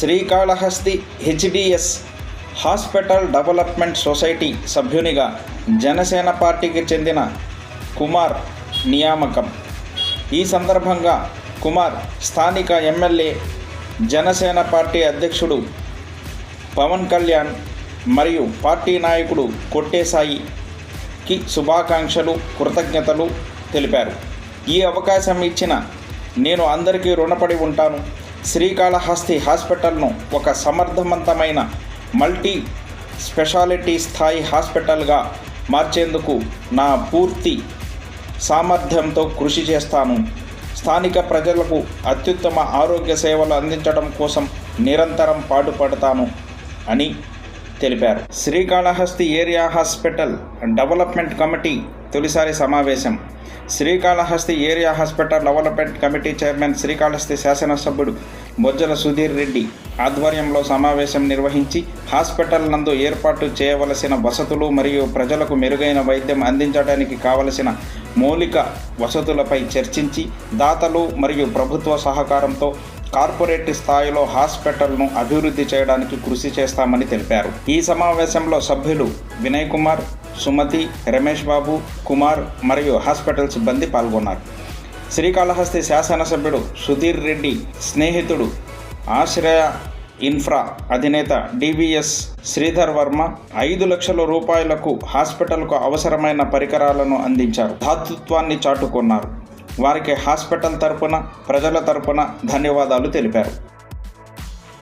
Srikalahasti HDS hospital development society సభ్యునిగా జనసేన పార్టీకి చెందిన కుమార్ నియామకం. ఈ సందర్భంగా కుమార్ స్థానిక ఎమ్మెల్యే జనసేన పార్టీ అధ్యక్షుడు పవన్ కళ్యాణ్ మరియు పార్టీ నాయకుడు కొట్టేసాయికి శుభాకాంక్షలు కృతజ్ఞతలు తెలిపారు. ఈ అవకాశం ఇచ్చిన నేను అందరికీ రుణపడి ఉంటాను. శ్రీకాళహస్తి హాస్పిటల్ను ఒక సమర్థవంతమైన మల్టీ స్పెషాలిటీ స్థాయి హాస్పిటల్గా మార్చేందుకు నా పూర్తి సామర్థ్యంతో కృషి చేస్తాను. స్థానిక ప్రజలకు అత్యుత్తమ ఆరోగ్య సేవలు అందించడం కోసం నిరంతరం పాటుపడతాను అని తెలిపారు. Srikalahasti area hospital development committee తొలిసారి సమావేశం. Srikalahasti area hospital development committee chairman Srikalahasti శాసనసభ్యుడు బొజ్జల సుధీర్ రెడ్డి ఆధ్వర్యంలో సమావేశం నిర్వహించి హాస్పిటల్ నందు ఏర్పాటు చేయవలసిన వసతులు మరియు ప్రజలకు మెరుగైన వైద్యం అందించడానికి కావలసిన మౌలిక వసతులపై చర్చించి దాతలు మరియు ప్రభుత్వ సహకారంతో కార్పొరేట్ స్థాయిలో హాస్పిటల్ను అభివృద్ధి చేయడానికి కృషి చేస్తామని తెలిపారు. ఈ సమావేశంలో సభ్యులు వినయ్ కుమార్ సుమతి రమేష్ బాబు కుమార్ మరియు హాస్పిటల్ సిబ్బంది పాల్గొన్నారు. శ్రీకాళహస్తి శాసనసభ్యుడు సుధీర్ రెడ్డి స్నేహితుడు ఆశ్రయ ఇన్ఫ్రా అధినేత డివిఎస్ శ్రీధర్ వర్మ ఐదు లక్షల రూపాయలకు హాస్పిటల్కు అవసరమైన పరికరాలను అందించారు. దాతృత్వాన్ని చాటుకున్నారు. వారికి హాస్పిటల్ తరపున ప్రజల తరపున ధన్యవాదాలు తెలిపారు.